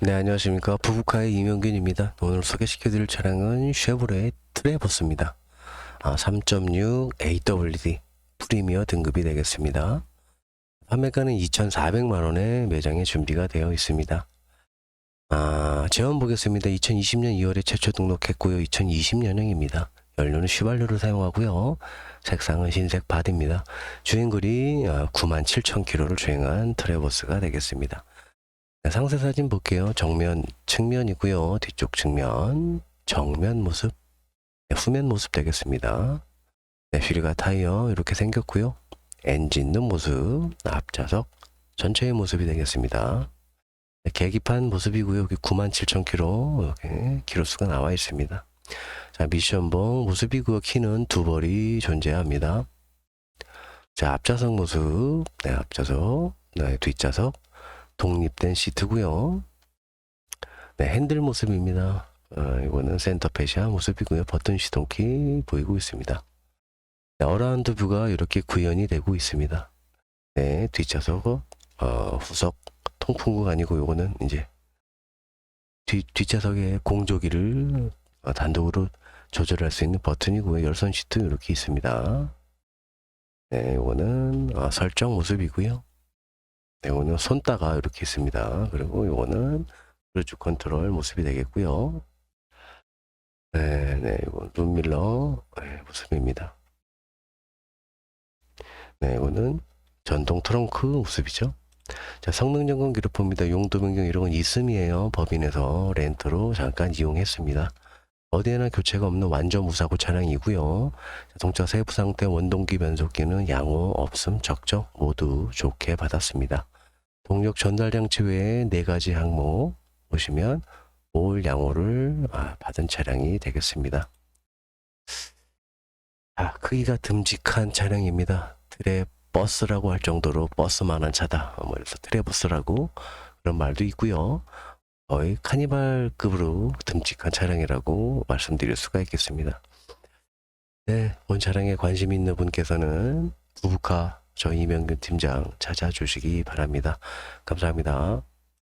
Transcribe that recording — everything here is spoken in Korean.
네, 안녕하십니까. 부부카의 이명균입니다. 오늘 소개시켜드릴 차량은 쉐보레 트레버스입니다. 아, 3.6 AWD 프리미어 등급이 되겠습니다. 판매가는 2,400만원에 매장에 준비가 되어 있습니다. 아, 제원 보겠습니다. 2020년 2월에 최초 등록했고요. 2020년형입니다. 연료는 휘발유를 사용하고요. 색상은 흰색 바디입니다. 주행거리 97,000km를 주행한 트레버스가 되겠습니다. 네, 상세 사진 볼게요. 정면 측면이고요. 뒤쪽 측면 정면 모습 네, 후면 모습 되겠습니다. 네, 휠과 타이어 이렇게 생겼고요. 엔진는 모습 앞좌석 전체의 모습이 되겠습니다. 네, 계기판 모습이고요. 여기 97,000km 이렇게 키로수가 나와 있습니다. 자 미션봉 모습이고요. 키는 두 벌이 존재합니다. 자 앞좌석 모습 네 앞좌석 네 뒷좌석 독립된 시트고요. 네, 핸들 모습입니다. 어, 이거는 센터 페시아 모습이고요. 버튼 시동키 보이고 있습니다. 네, 어라운드 뷰가 이렇게 구현이 되고 있습니다. 네, 뒷좌석 어, 후석 통풍구가 아니고 이거는 이제 뒤, 뒷좌석에 공조기를 어, 단독으로 조절할 수 있는 버튼이고요. 열선 시트 이렇게 있습니다. 네, 이거는 어, 설정 모습이고요. 네, 오늘 손따가 이렇게 있습니다. 그리고 요거는 크루즈 컨트롤 모습이 되겠고요. 네, 네, 이거 룸밀러 네, 모습입니다. 네, 이거는 전동 트렁크 모습이죠. 자, 성능 점검 기록 봅니다. 용도 변경 이런 건 있음이에요. 법인에서 렌트로 잠깐 이용했습니다. 어디에나 교체가 없는 완전 무사고 차량이고요. 자동차 세부 상태 원동기 변속기는 양호, 없음, 적정 모두 좋게 받았습니다. 동력 전달 장치 외에 네 가지 항목 보시면 올 양호를 아, 받은 차량이 되겠습니다. 아, 크기가 듬직한 차량입니다. 트레 버스라고 할 정도로 버스만한 차다. 뭐 그래서 트레버스라고 그런 말도 있고요. 거의 카니발급으로 듬직한 차량이라고 말씀드릴 수가 있겠습니다. 네, 본 차량에 관심 있는 분께서는 부부카 저 이명균 팀장 찾아주시기 바랍니다. 감사합니다.